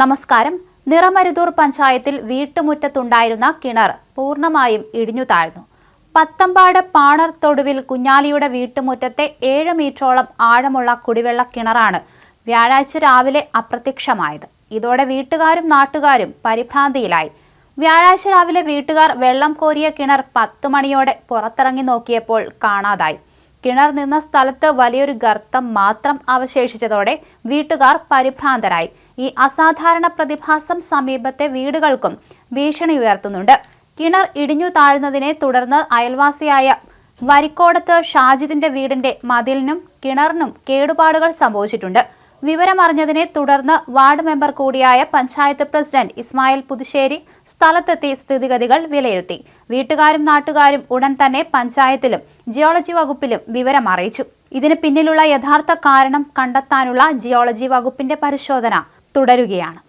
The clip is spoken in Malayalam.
നമസ്കാരം. നിറമരുതൂർ പഞ്ചായത്തിൽ വീട്ടുമുറ്റത്തുണ്ടായിരുന്ന കിണർ പൂർണമായും ഇടിഞ്ഞു താഴ്ന്നു. പത്തമ്പാട് പാണർ തൊടുവിൽ കുഞ്ഞാലിയുടെ വീട്ടുമുറ്റത്തെ ഏഴ് മീറ്ററോളം ആഴമുള്ള കുടിവെള്ള കിണറാണ് വ്യാഴാഴ്ച രാവിലെ അപ്രത്യക്ഷമായത്. ഇതോടെ വീട്ടുകാരും നാട്ടുകാരും പരിഭ്രാന്തിയിലായി. വ്യാഴാഴ്ച രാവിലെ വീട്ടുകാർ വെള്ളം കോരിയ കിണർ പത്ത് മണിയോടെ പുറത്തിറങ്ങി നോക്കിയപ്പോൾ കാണാതായി. കിണർ നിന്ന സ്ഥലത്ത് വലിയൊരു ഗർത്തം മാത്രം അവശേഷിച്ചതോടെ വീട്ടുകാർ പരിഭ്രാന്തരായി. ഈ അസാധാരണ പ്രതിഭാസം സമീപത്തെ വീടുകൾക്കും ഭീഷണി ഉയർത്തുന്നുണ്ട്. കിണർ ഇടിഞ്ഞു താഴ്ന്നതിനെ തുടർന്ന് അയൽവാസിയായ വരിക്കോടത്ത് ഷാജിദിന്റെ വീടിന്റെ മതിലിനും കിണറിനും കേടുപാടുകൾ സംഭവിച്ചിട്ടുണ്ട്. വിവരമറിഞ്ഞതിനെ തുടർന്ന് വാർഡ് മെമ്പർ കൂടിയായ പഞ്ചായത്ത് പ്രസിഡന്റ് ഇസ്മായിൽ പുതുശ്ശേരി സ്ഥലത്തെത്തി സ്ഥിതിഗതികൾ വിലയിരുത്തി. വീട്ടുകാരും നാട്ടുകാരും ഉടൻ തന്നെ പഞ്ചായത്തിലും ജിയോളജി വകുപ്പിലും വിവരം അറിയിച്ചു. ഇതിന് പിന്നിലുള്ള യഥാർത്ഥ കാരണം കണ്ടെത്താനുള്ള ജിയോളജി വകുപ്പിന്റെ പരിശോധന തുടരുകയാണ്